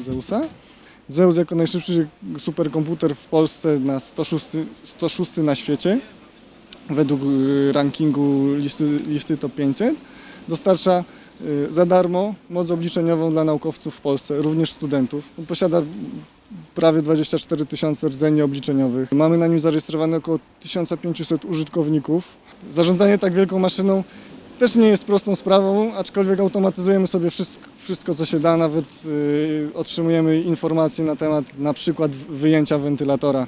Zeusa. Zeus jako najszybszy superkomputer w Polsce na 106, 106 na świecie według y, rankingu listy, listy top 500 dostarcza y, za darmo moc obliczeniową dla naukowców w Polsce, również studentów. Posiada prawie 24 tysiące rdzeni obliczeniowych. Mamy na nim zarejestrowane około 1500 użytkowników. Zarządzanie tak wielką maszyną też nie jest prostą sprawą, aczkolwiek automatyzujemy sobie wszystko, wszystko co się da, nawet y, otrzymujemy informacje na temat na przykład wyjęcia wentylatora.